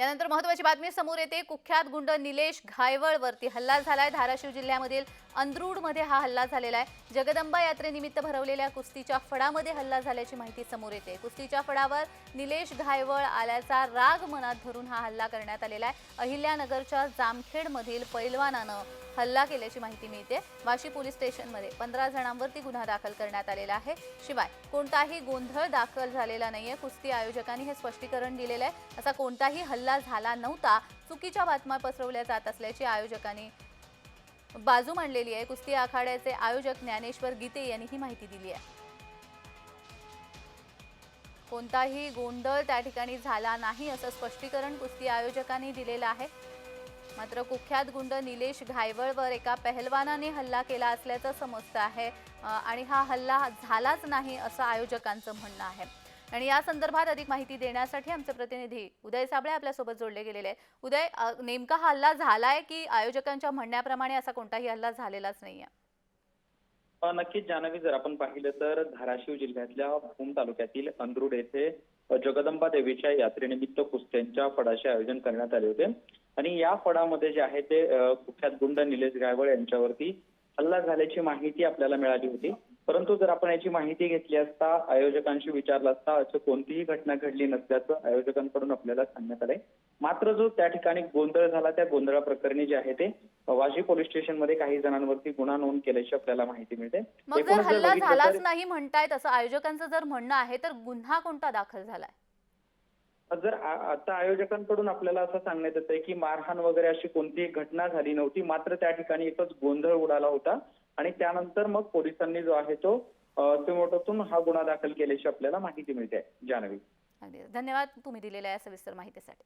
यानंतर महत्वाची बातमी समोर येते. कुख्यात गुंड निलेश घायवळवरती हल्ला झालाय. धाराशिव जिल्ह्यामधील अंद्रूडमध्ये हा हल्ला झालेला आहे. जगदंबा यात्रेनिमित्त भरवलेल्या कुस्तीच्या फडामध्ये हल्ला झाल्याची माहिती समोर येते. कुस्तीच्या फडावर निलेश घायवळ आल्याचा राग मनात धरून हा हल्ला करण्यात आलेला आहे. अहिल्यानगरच्या जामखेडमधील पैलवानानं हल्ला केल्याची माहिती मिळते. वाशी पोलीस स्टेशनमध्ये पंधरा जणांवरती गुन्हा दाखल करण्यात आलेला आहे. शिवाय कोणताही गोंधळ दाखल झालेला नाहीये. कुस्ती आयोजकांनी हे स्पष्टीकरण दिलेलं आहे. असा कोणताही हल्ला झाला नव्हता चुकीच्या बातम्या पसरवल्या जात असल्याची आयोजकांनी बाजू मांडलेली आहे. कुस्ती आखाड्याचे आयोजक ज्ञानेश्वर गीते यांनी ही माहिती दिली आहे. कोणताही गोंधळ त्या ठिकाणी झाला नाही असं स्पष्टीकरण कुस्ती आयोजकांनी दिलेलं आहे. मात्र कुख्यात गुंड निलेश घायवळवर एका पहलवानाने हल्ला केला असल्याचं समजतं आहे. आणि हा हल्ला झालाच नाही असं आयोजकांचं म्हणणं आहे. आणि या संदर्भात अधिक माहिती देण्यासाठी आमचे प्रतिनिधी उदय साबळे आपल्यासोबत जोडले गेलेले आहेत. उदय नेमका हा हल्ला झालाय की आयोजकांच्या म्हणण्याप्रमाणे असा कोणताही हल्ला झालेलाच नाहीये? नक्कीच जानवी जर आपण पाहिलं तर धाराशिव जिल्ह्यातल्या भूम तालुक्यातील अंद्रुड येथे जगदंबा देवीच्या यात्रेनिमित्त कुस्त्यांच्या फडाचे आयोजन करण्यात आले होते. आणि या फडामध्ये जे आहे ते कुख्यात गुंड निलेश गायवळ यांच्यावरती हल्ला झाल्याची माहिती आपल्याला मिळाली होती. परंतु जर आपण याची माहिती घेतली असता आयोजकांशी विचारलं असता असं कोणतीही घटना घडली नसल्याचं आयोजकांकडून आपल्याला सांगण्यात आलंय. मात्र जो त्या ठिकाणी गोंधळ झाला त्या गोंधळाप्रकरणी जे आहे ते वाशी पोलीस स्टेशनमध्ये काही जणांवरती गुन्हा नोंद केल्याची आपल्याला माहिती मिळते. मग जर हल्ला झालाच नाही म्हणतायत असं आयोजकांचं जर म्हणणं आहे तर गुन्हा कोणता दाखल झालाय? जर आता आयोजकांकडून आपल्याला असं सांगण्यात येत आहे की मारहाण वगैरे अशी कोणतीही घटना झाली नव्हती मात्र त्या ठिकाणी एकच गोंधळ उडाला होता. आणि त्यानंतर मग पोलिसांनी जो आहे तो सिमोटोतून हा गुन्हा दाखल केल्याची आपल्याला माहिती मिळते जानवी धन्यवाद तुम्ही दिलेल्या या सविस्तर माहितीसाठी.